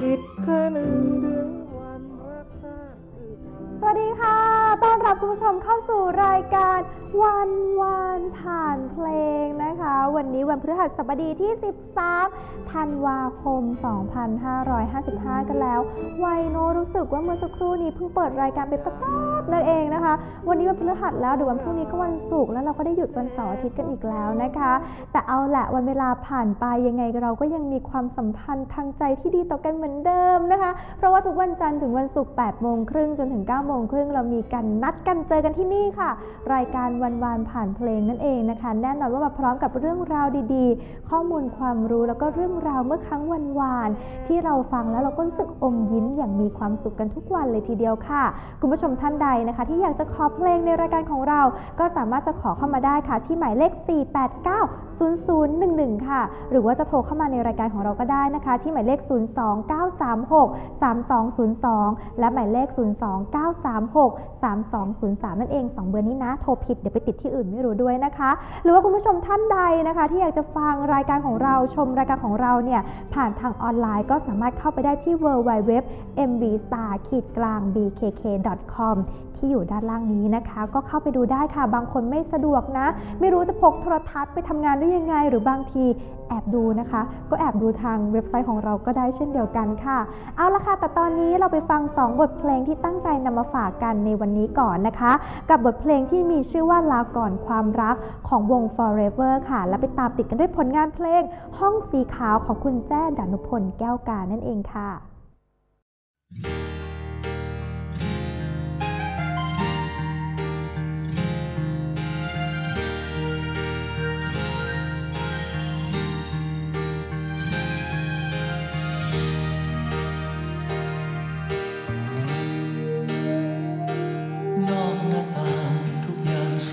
จิตคะนึงถึงวันรักษา สวัสดีค่ะต้อน รับคุณผู้ชมเข้าสู่รายการวันวานผ่านเพลงนะคะ วันนี้วันพฤหัสบดีที่ 13 ธันวาคม 2555 กันแล้วไวโนรู้สึกว่าเมื่อสักครู่นี้เพิ่งเปิดรายการไปแป๊บๆนั่นเองนะคะ วันนี้วันพฤหัสแล้วเดี๋ยววันพรุ่งนี้ก็วันศุกร์แล้วเราก็ได้หยุดวันเสาร์อาทิตย์กันอีกแล้วนะคะ แต่เอาแหละวันเวลาผ่านไปยังไงเราก็ยังมีความสัมพันธ์ทางใจที่ดีต่อกันเหมือนเดิมนะคะ เพราะว่าทุกวันจันทร์ถึงวันศุกร์8โมงครึ่งจนถึง9โมงครึ่งเรามีกันนัดกันเจอกันที่นี่ค่ะ รายการวันวานผ่านเพลงนั่นเองนะคะ แน่นอนว่ามาพร้อมกับเรื่องราวดีๆ ข้อมูลความรู้แล้วก็เรื่องราวเมื่อครั้งวันวาน ที่เราฟังแล้วเราก็รู้สึกอมยิ้มอย่างมีความสุขกันทุกวันเลยทีเดียวค่ะ คุณผู้ชมท่านใดนะคะ ที่อยากจะขอเพลงในรายการของเรา ก็สามารถจะขอเข้ามาได้ค่ะ ที่หมายเลข 4890011 ค่ะ หรือว่าจะโทรเข้ามาในรายการของเราก็ได้นะคะ ที่หมายเลข 029363202 และหมายเลข203 นั่นเอง 2 เบอร์นี้นะ โทรผิดเดี๋ยวไปติดที่อื่นไม่รู้ด้วยนะคะ หรือว่าคุณผู้ชมท่านใดนะคะ ที่อยากจะฟังรายการของเราชมรายการของเราเนี่ยผ่านทางออนไลน์ก็สามารถเข้าไปได้ที่ www.mvstar-bkk.com ที่อยู่ด้านล่างนี้นะคะ ก็เข้าไปดูได้ค่ะ บางคนไม่สะดวกนะ ไม่รู้จะพกโทรทัศน์ไปทำงานได้ยังไง หรือบางทีแอบดูนะคะ ก็แอบดูทางเว็บไซต์ของเราก็ได้เช่นเดียวกันค่ะ เอาละค่ะ แต่ตอนนี้เราไปฟัง 2 บทเพลงที่ตั้งใจนำมาฝากกันในวันนี้ก่อนนะคะ กับบทเพลงที่มีชื่อว่าลาก่อนความรักของวง Forever ค่ะ และไปตามติดกันด้วยผลงานเพลง ห้องสีขาวของคุณแจ้ดานุพลแก้วกานั่นเองค่ะน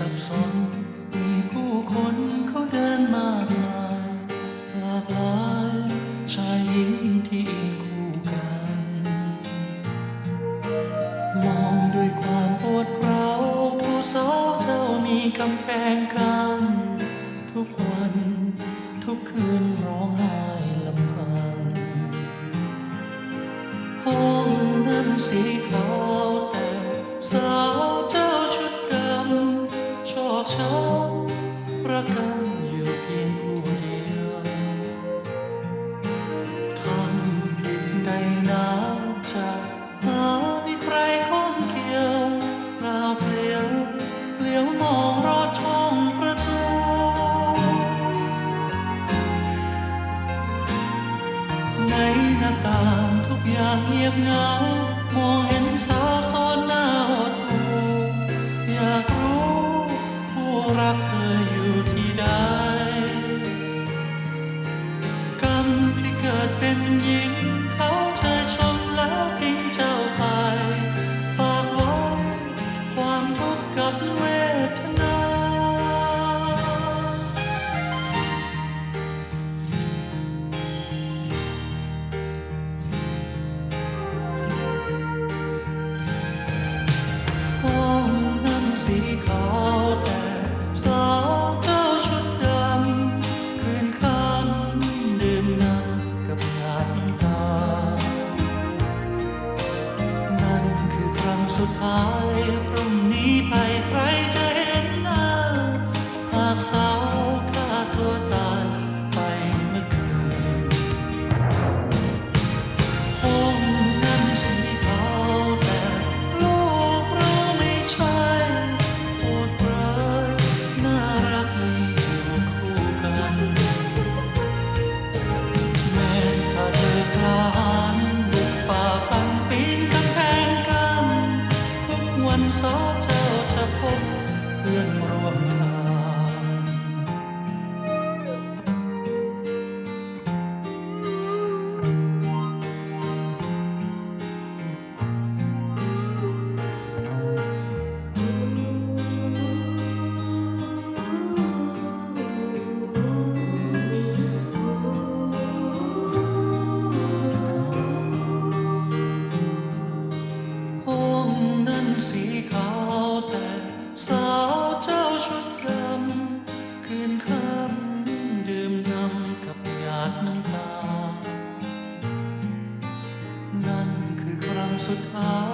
กอ สุดท้าย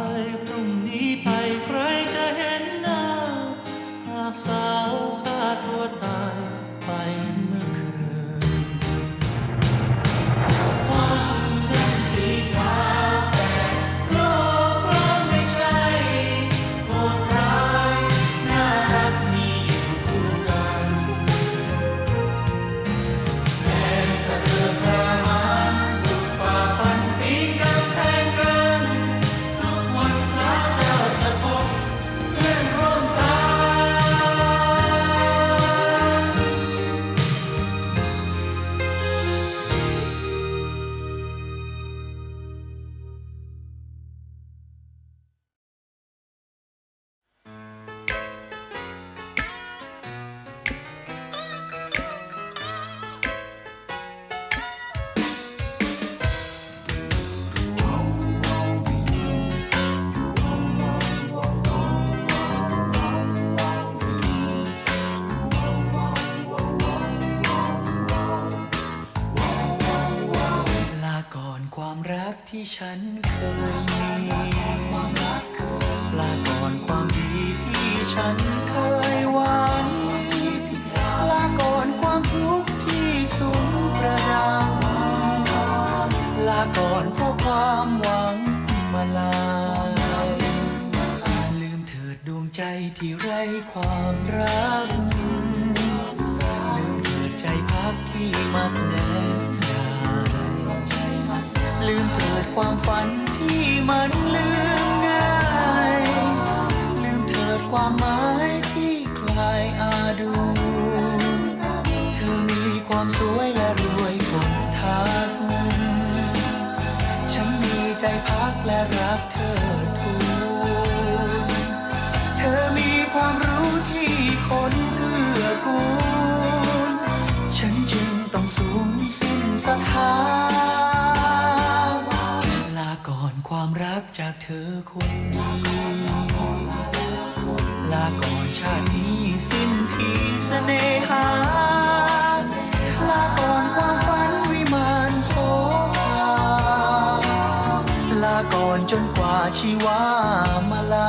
ฉันเคยมีลาก่อนความดีที่ฉันเคยหวังลาก่อนความทุกข์ที่สุมประดังลาก่อนเพราะความหวังมาลายลืมเถิดดวงใจที่ไร้ความรักลืมเถิดใจพักที่มักแนบน ความฝันที่มันลืมง่าย ลืมเถิดความหมายที่คลายอาดู เธอมีความสวยและรวยคนทัก ฉันมีใจพักและรักเธอทูลเธอมีความรู้ที่คนเกื้อกูล ความรักจากเธอคนดีลาก่อนชาตินี้สิ้นทีเสน่หา ลาก่อนความฝันวิมานโสภาลาก่อนจนกว่าชีวามาลา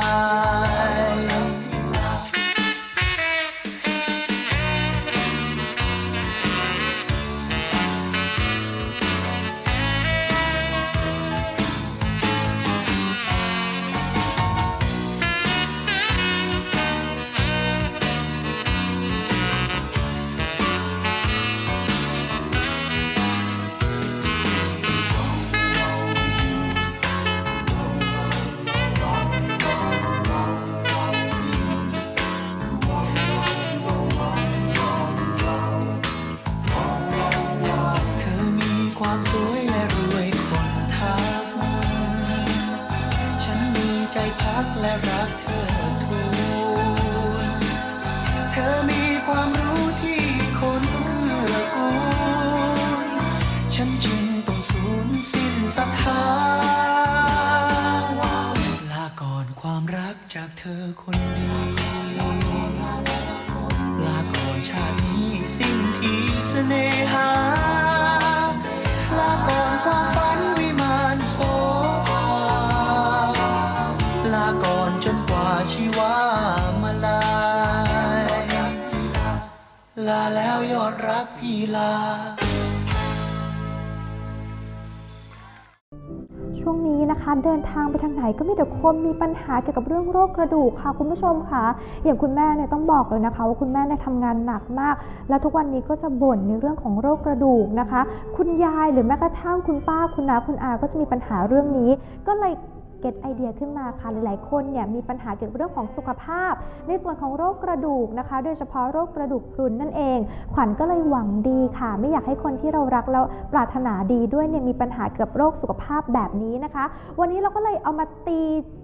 ก็มีแต่คนมีปัญหาเกี่ยวกับเรื่องโรคกระดูกค่ะ คุณผู้ชมค่ะ อย่างคุณแม่เนี่ยต้องบอกเลยนะคะ ว่าคุณแม่เนี่ยทำงานหนักมาก และทุกวันนี้ก็จะบ่นในเรื่องของโรคกระดูกนะคะ คุณยายหรือแม้กระทั่งคุณป้าคุณน้าคุณอาก็จะมีปัญหาเรื่องนี้ ก็เลย เก็ตไอเดียขึ้นมาค่ะ หลาย ๆ คนเนี่ยมีปัญหาเกี่ยวกับเรื่องของสุขภาพ ในส่วนของโรคกระดูกนะคะ โดยเฉพาะโรคกระดูกพรุนนั่นเอง ขวัญก็เลยหวังดีค่ะ ไม่อยากให้คนที่เรารักแล้วปรารถนาดีด้วยเนี่ยมีปัญหาเกี่ยวกับโรคสุขภาพแบบนี้นะคะ วันนี้เราก็เลยเอามาตี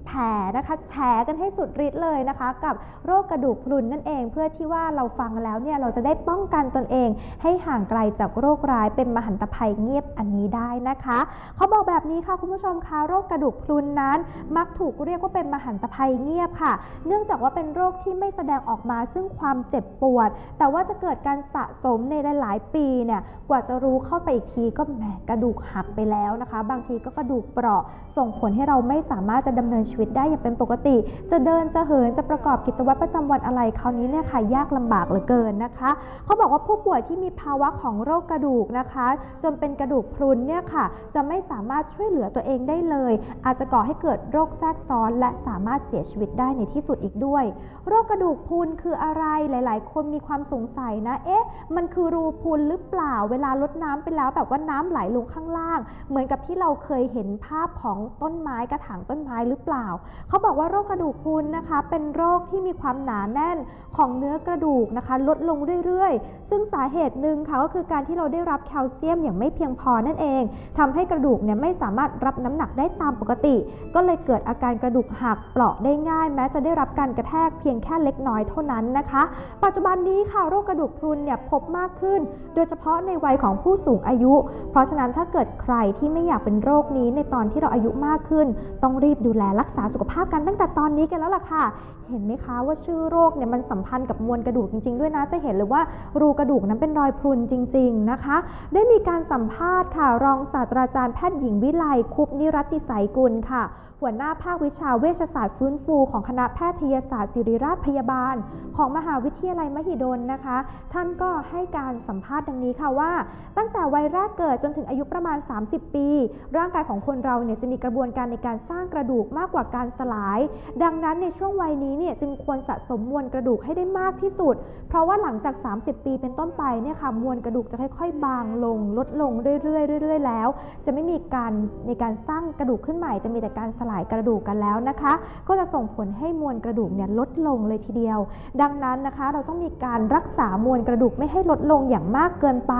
แผ่นะคะแฉกันให้สุดฤทธิ์เลยนะคะ กับโรคกระดูกพรุนนั่นเอง เพื่อที่ว่าเราฟังแล้วเนี่ยเราจะได้ป้องกันตนเอง ให้ห่างไกลจากโรคร้ายเป็นมหันตภัยเงียบอันนี้ได้นะคะเขาบอกแบบนี้ค่ะคุณผู้ชมคะโรคกระดูกพรุนนั้นนั้น มักถูกเรียกว่าเป็นมหันตภัยเงียบค่ะ เนื่องจากว่าเป็นโรคที่ไม่แสดงออกมาซึ่งความเจ็บปวด แต่ว่าจะเกิดการสะสมในหลาย ๆ ปีเนี่ยกว่าจะรู้เข้าไปอีกทีก็แหมกระดูกหักไปแล้วนะคะ บางทีก็กระดูกเปราะ ส่งผลให้เราไม่สามารถจะดำเนินชีวิตได้อย่างเป็นปกติ จะเดินจะเหินจะประกอบกิจวัตรประจำวันอะไรคราวนี้เนี่ยค่ะยากลำบากเหลือเกินนะคะเขาบอกว่าผู้ป่วยที่มีภาวะของโรคกระดูกนะคะ จนเป็นกระดูกพรุนเนี่ยค่ะ จะไม่สามารถช่วยเหลือตัวเองได้เลย อาจจะก่อให้เกิดโรคแทรกซ้อน และสามารถเสียชีวิตได้ในที่สุดอีกด้วย โรคกระดูกพรุนคืออะไรหลาย ๆ คนมีความสงสัยนะ เอ๊ะ มันคือรูพรุนหรือเปล่า เวลาลดน้ำไปแล้วแบบว่าน้ำไหลลงข้างล่าง เหมือนกับที่เราเคยเห็นภาพของต้นไม้กระถางต้นไม้หรือเปล่า เขาบอกว่าโรคกระดูกพรุนนะคะ เป็นโรคที่มีความหนาแน่นของเนื้อกระดูกนะคะ ลดลงเรื่อย ๆ ซึ่งสาเหตุหนึ่งค่ะก็คือการที่เราได้รับแคลเซียมอย่างไม่เพียงพอนั่นเองทำให้กระดูกเนี่ยไม่สามารถรับน้ำหนักได้ตามปกติก็เลยเกิดอาการกระดูกหักเปราะได้ง่าย แม้จะได้รับการกระแทกเพียงแค่เล็กน้อยเท่านั้นนะคะ ปัจจุบันนี้ค่ะโรคกระดูกพรุนเนี่ยพบมากขึ้น โดยเฉพาะในวัยของผู้สูงอายุ เพราะฉะนั้นถ้าเกิดใครที่ไม่อยากเป็นโรคนี้ในตอนที่เราอายุมากขึ้น ต้องรีบดูแลรักษาสุขภาพกันตั้งแต่ตอนนี้กันแล้วล่ะค่ะ เห็นไหมคะว่าชื่อโรคเนี่ยมันสัมพันธ์กับมวลกระดูกจริง ๆ ด้วยนะ จะเห็นเลยว่ารูกระดูกนั้นเป็นรอยพรุนจริง ๆนะคะ ได้มีการสัมภาษณ์ค่ะรองศาสตราจารย์แพทย์หญิงวิไลคุปนิรัติสายกุลค่ะหัวหน้าภาควิชาเวชศาสตร์ฟื้นฟูของคณะแพทยศาสตร์ศิริราชพยาบาล ของมหาวิทยาลัยมหิดลนะคะ ท่านก็ให้การสัมภาษณ์ดังนี้ค่ะว่า ตั้งแต่วัยแรกเกิดจนถึงอายุประมาณ 30 ปี ร่างกายของคนเราเนี่ยจะมีกระบวนการในการสร้างกระดูกมากกว่าการสลาย ดังนั้นในช่วงวัยนี้เนี่ยจึงควรสะสมมวลกระดูกให้ได้มากที่สุด เพราะว่าหลังจาก 30 ปีเป็นต้นไปเนี่ยค่ะมวลกระดูกจะค่อยๆ บางลงลดลงเรื่อยๆเรื่อยๆแล้ว จะไม่มีการในการสร้างกระดูกขึ้นใหม่จะมีแต่การสลายกระดูกกันแล้วนะคะ ก็จะส่งผลให้มวลกระดูกเนี่ยลดลงเลยทีเดียว ดังนั้นนะคะ เราต้องมีการรักษามวลกระดูกไม่ให้ลดลงอย่างมากเกินไป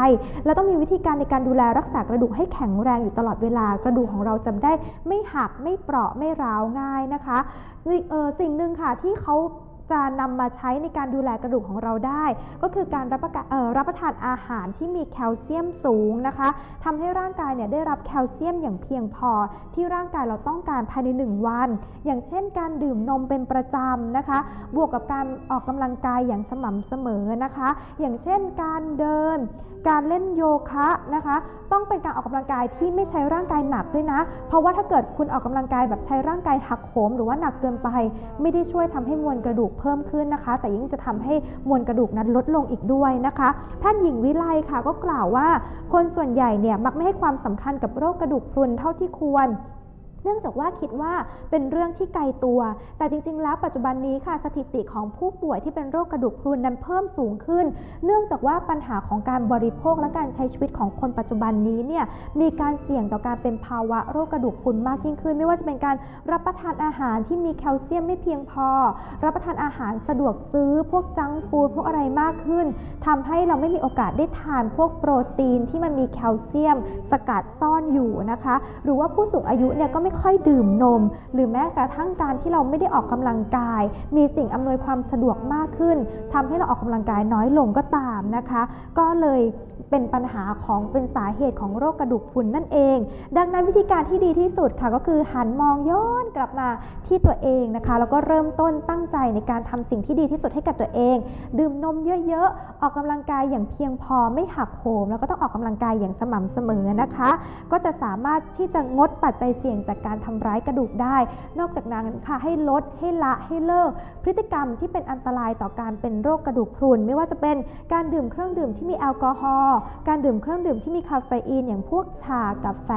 และต้องมีวิธีการในการดูแลรักษากระดูกให้แข็งแรงอยู่ตลอดเวลากระดูกของเราจะได้ไม่หักไม่เปราะไม่ร้าวง่ายนะคะสิ่งหนึ่งค่ะที่เขา จะนำมาใช้ในการดูแลกระดูกของเราได้ ก็คือการรับประออรับประทานอาหารที่มีแคลเซียมสูงนะคะทำให้ร่างกายเนี่ยได้รับแคลเซียมอย่างเพียงพอ ที่ร่างกายเราต้องการภายใน 1 วัน อย่างเช่น การดื่มนมเป็นประจำนะคะ บวกกับการออกกำลังกายอย่างสม่ำเสมอนะคะ อย่างเช่นการเดิน การเล่นโยคะนะคะ ต้องเป็นการออกกำลังกายที่ไม่ใช้ร่างกายหนักด้วยนะ เพราะว่าถ้าเกิดคุณออกกำลังกายแบบใช้ร่างกายหักโหมหรือว่าหนักเกินไป ไม่ได้ช่วยทำให้มวลกระดูกเพิ่มขึ้นนะคะ แต่ยิ่งจะทำให้มวลกระดูกนั้นลดลงอีกด้วยนะคะแพทย์หญิงวิไลค่ะก็กล่าวว่า คนส่วนใหญ่เนี่ยมักไม่ให้ความสำคัญกับโรคกระดูกพรุนเท่าที่ควร เนื่องจากว่าคิดว่าเป็นเรื่องที่ไกลตัว แต่จริง ๆ แล้วปัจจุบันนี้ค่ะสถิติของผู้ป่วยที่เป็นโรคกระดูกพรุนนั้นเพิ่มสูงขึ้น เนื่องจากว่าปัญหาของการบริโภคและการใช้ชีวิตของคนปัจจุบันนี้เนี่ยมีการเสี่ยงต่อการเป็นภาวะโรคกระดูกพรุนมากยิ่งขึ้น ไม่ว่าจะเป็นการรับประทานอาหารที่มีแคลเซียมไม่เพียงพอ รับประทานอาหารสะดวกซื้อ พวกจังฟูดพวกอะไรมากขึ้นทำให้เราไม่มีโอกาสได้ทานพวกโปรตีนที่มันมีแคลเซียม สกัดซ่อนอยู่นะคะ หรือว่าผู้สูงอายุเนี่ยก็ไม่ค่อยดื่มนม หรือแม้กระทั่งการที่เราไม่ได้ออกกำลังกาย มีสิ่งอำนวยความสะดวกมากขึ้นทำให้เราออกกำลังกายน้อยลงก็ตามนะคะ ก็เลยเป็นปัญหาของเป็นสาเหตุของโรคกระดูกพรุนนั่นเอง ดังนั้นวิธีการที่ดีที่สุดค่ะก็คือหันมองย้อนกลับมาที่ตัวเองนะคะแล้วก็เริ่มต้นตั้งใจในการทำสิ่งที่ดีที่สุดให้กับตัวเอง ดื่มนมเยอะๆ ออกกำลังกายอย่างเพียงพอไม่หักโหม แล้วก็ต้องออกกำลังกายอย่างสม่ำเสมอนะคะ ก็จะสามารถที่จะงดปัจจัยเสี่ยงจากการทำร้ายกระดูกได้ นอกจากนั้นค่ะให้ลดให้ละให้เลิก พฤติกรรมที่เป็นอันตรายต่อการเป็นโรคกระดูกพรุน ไม่ว่าจะเป็นการดื่มเครื่องดื่มที่มีแอลกอฮอล์การดื่มเครื่องดื่มที่มีคาเฟอีนอย่างพวกชากาแฟ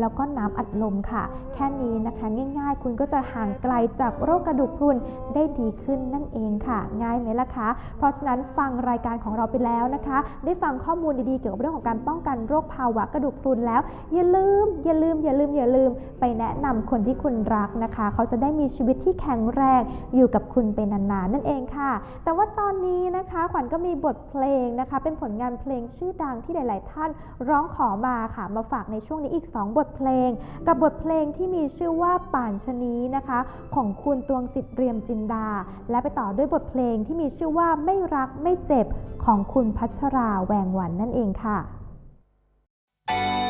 แล้วก็น้ำอัดลมค่ะ แค่นี้นะคะง่าย ๆ คุณก็จะห่างไกลจากโรคกระดูกพรุนได้ดีขึ้นนั่นเองค่ะ ง่ายไหมล่ะคะ เพราะฉะนั้นฟังรายการของเราไปแล้วนะคะ ได้ฟังข้อมูลดีๆเกี่ยวกับเรื่องของการป้องกันโรคภาวะกระดูกพรุนแล้ว อย่าลืม อย่าลืมอย่าลืมอย่าลืมไปแนะนำคนที่คุณรักนะคะ เขาจะได้มีชีวิตที่แข็งแรงอยู่กับคุณไปนานๆนั่นเองค่ะ แต่ว่าตอนนี้นะคะขวัญก็มีบทเพลงนะคะ เป็นผลงานเพลงชื่อดังที่หลาย ๆ ท่านร้องขอมาค่ะ มาฝากในช่วงนี้อีก 2 บทเพลง กับบทเพลงที่มีชื่อว่าป่านชนีนะคะ ของคุณตวงสิทธิ์เรียมจินดา และไปต่อด้วยบทเพลงที่มีชื่อว่าไม่รักไม่เจ็บของคุณพัชราแวงวันนั่นเองค่ะเ